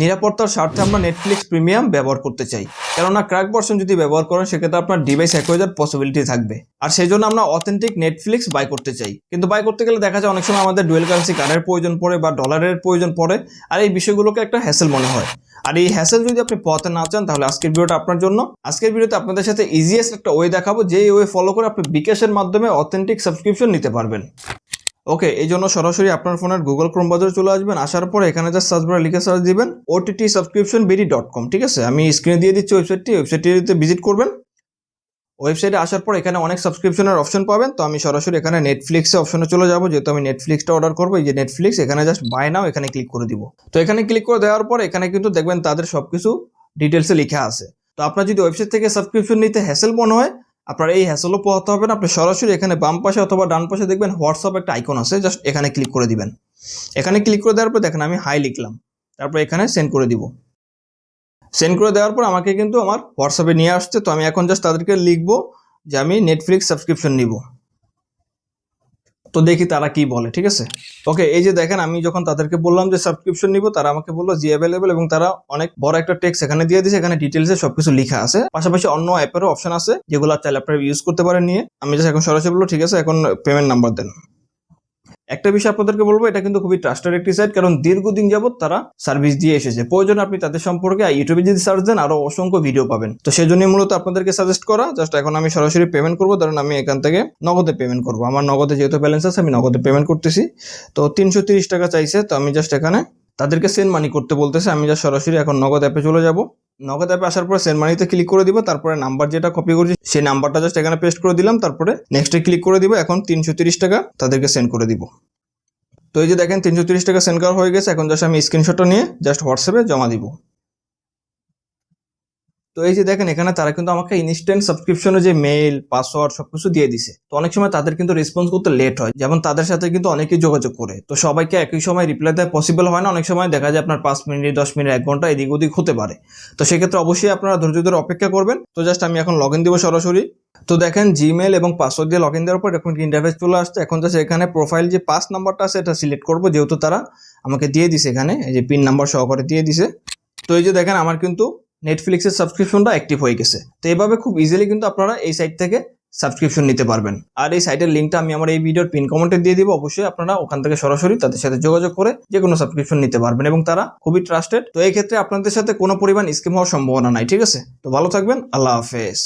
নিরাপত্তার স্বার্থে আমরা নেটফ্লিক্স প্রিমিয়াম ব্যবহার করতে চাই। কেননা ক্র্যাক ভার্সন যদি ব্যবহার করেন, সেক্ষেত্রে আপনার ডিভাইস হ্যাক হয়ে যাওয়ার পসিবিলিটি থাকবে। আর সেই জন্য আমরা অথেন্টিক নেটফ্লিক্স বাই করতে চাই। কিন্তু বাই করতে গেলে দেখা যায় অনেক সময় আমাদের ডুয়েল কারেন্সি কার্ডের প্রয়োজন পড়ে বা ডলারের প্রয়োজন পড়ে, আর এই বিষয়গুলোকে একটা হ্যাসেল মনে হয়। আর এই হ্যাসেল যদি আপনি পথে না চান, তাহলে আজকের ভিডিওটা আপনার জন্য। আজকের ভিডিওতে আপনাদের সাথে ইজিয়েস্ট একটা ওয়ে দেখাবো যে ওয়ে ফলো করে আপনি বিকাশের মাধ্যমে অথেন্টিক সাবস্ক্রিপশন নিতে পারবেন। ওকে এই জন্য সরাসরি আপনার ফোনের গুগল ক্রোম বাজারে চলে আসবেন। আসার পরে এখানে যা সার্চ বারে লিখে সার্চ দিবেন OTT subscription BD dot com ঠিক আছে? আমি স্ক্রিনে দিয়ে দিচ্ছি ওয়েবসাইটটি ওয়েবসাইটটিতে ভিজিট করবেন। ওয়েবসাইটে আসার পর এখানে অনেক সাবস্ক্রিপশনের অপশন পাবেন। তো আমি সরাসরি এখানে নেটফ্লিক্সে অপশনে চলে যাব। যেহেতু আমি নেটফ্লিক্সটা অর্ডার করব, এই যে নেটফ্লিক্স এখানে জাস্ট বাই নাও এখানে ক্লিক করে দিব। তো এখানে ক্লিক করে দেওয়ার পর এখানে কিন্তু দেখবেন তাদের সব কিছু ডিটেলসে লেখা আছে। তো আপনার যদি ওয়েবসাইট থেকে সাবস্ক্রিপশন নিতে হ্যাসেল মনে হয় আপনার এই হ্যাসলও পোহাতে হবে না। আপনি সরাসরি এখানে বাম পাশে অথবা ডান পাশে দেখবেন হোয়াটসঅ্যাপ একটা আইকন আছে জাস্ট এখানে ক্লিক করে দিবেন। এখানে ক্লিক করে দেওয়ার পর দেখেন আমি হাই লিখলাম। তারপর এখানে সেন্ড করে দিব। সেন্ড করে দেওয়ার পর আমাকে কিন্তু আমার হোয়াটসঅ্যাপে নিয়ে আসছে। তো আমি এখন জাস্ট তাদেরকে লিখব যে আমি নেটফ্লিক্স সাবস্ক্রিপশন নিব। তো দেখি তারা কি বলে, ঠিক আছে? ওকে এই যে দেখেন, আমি যখন তাদেরকে বললাম যে সাবস্ক্রিপশন নিব, তারা আমাকে বলল, জি অ্যাভেলেবেল এবং তারা অনেক বড় একটা টেক্স এখানে দিয়ে দিয়েছে, এখানে ডিটেলস এ সবকিছু লিখা আছে। পাশাপাশি অন্য অ্যাপেরও অপশন আছে, যেগুলো চাইলে আপনারা ইউজ করতে পারেন নিয়ে। আমি জাস্ট এখন সরাসরি বলব, ঠিক আছে, এখন পেমেন্ট নাম্বার দেন। একটা বিষয় আপনাদেরকে বলব, এটা কিন্তু খুবই ট্রাস্টেড একটি সাইট কারণ দীর্ঘদিন যাবত তারা সার্ভিস দিয়ে এসেছে। প্রয়োজন আপনি তাদের সম্পর্কে ইউটিউবে যদি সার্চ দেন, আরও অসংখ্য ভিডিও পাবেন। তো সেই জন্যই মূলত আপনাদেরকে সাজেস্ট করা জাস্ট এখন আমি সরাসরি পেমেন্ট করব। ধরুন আমি এখান থেকে নগদে পেমেন্ট করব। আমার নগদে যেহেতু ব্যালেন্স আছে, আমি নগদে পেমেন্ট করতেছি। তো তিনশো টাকা চাইছে, তো আমি জাস্ট এখানে তাদেরকে সেন্ড মানি করতে বলতেছে। আমি জাস্ট সরাসরি এখন নগদ অ্যাপে চলে যাব। নগদ অ্যাপে আসার পর সেন্ড মানিতে ক্লিক করে দিব, তারপরে নাম্বার যেটা কপি করছি, সেই নাম্বারটা জাস্ট এখানে পেস্ট করে দিলাম, তারপরে নেক্সটে ক্লিক করে দিব, এখন তিনশো টাকা তাদেরকে সেন্ড করে দিব। তো এই যে দেখেন তিনশো টাকা সেন্ড করা হয়ে গেছে, এখন জাস্ট আমি স্ক্রিনশটটা নিয়ে জাস্ট হোয়াটসঅ্যাপে জমা দিব। তো এই যে দেখেন, এখানে তারা কিন্তু আমাকে ইনস্ট্যান্ট সাবস্ক্রিপশনে যে মেইল পাসওয়ার্ড সবকিছু দিয়ে দিছে। তো অনেক সময় তাদের কিন্তু রেসপন্স করতে লেট হয়। যেমন তাদের সাথে কিন্তু অনেকেই যোগাযোগ করে। তো সবাইকে একই সময় রিপ্লাই দেওয়া পসিবল হয় না। অনেক সময় দেখা যায় আপনার পাঁচ মিনিট, দশ মিনিট, এক ঘণ্টা এদিক ওদিক হতে পারে। তো সেক্ষেত্রে অবশ্যই আপনারা ধৈর্য ধরে অপেক্ষা করবেন। তো জাস্ট আমি এখন লগ ইন দিব সরাসরি। তো দেখেন জিমেল এবং পাসওয়ার্ড দিয়ে লগ ইন দেওয়ার পর এখন ইন্টারফেস চলে আসছে। এখন জাস্ট এখানে প্রোফাইল যে পাস নাম্বারটা আছে, এটা সিলেক্ট করব। যেহেতু তারা আমাকে দিয়ে দিছে এখানে, এই যে পিন নাম্বার সহকারে দিয়ে দিছে। তো এই যে দেখেন, আমার কিন্তু নেটফ্লিক্সের সাবস্ক্রিপশনটা অ্যাক্টিভ হয়ে গেছে। তো এভাবে খুব ইজিলি কিন্তু আপনারা এই সাইট থেকে সাবস্ক্রিপশন নিতে পারবেন। আর এই সাইটের লিঙ্কটা আমি আমার এই ভিডিওর পিন কমেন্টে দিয়ে দিব। অবশ্যই আপনারা ওখান থেকে সরাসরি তাদের সাথে যোগাযোগ করে যে কোনো সাবস্ক্রিপশন নিতে পারবেন এবং তারা খুবই ট্রাস্টেড তো এই ক্ষেত্রে আপনাদের সাথে কোনো পরিমাণ স্কিম হওয়ার সম্ভাবনা নাই, ঠিক আছে? তো ভালো থাকবেন, আল্লাহ হাফেজ।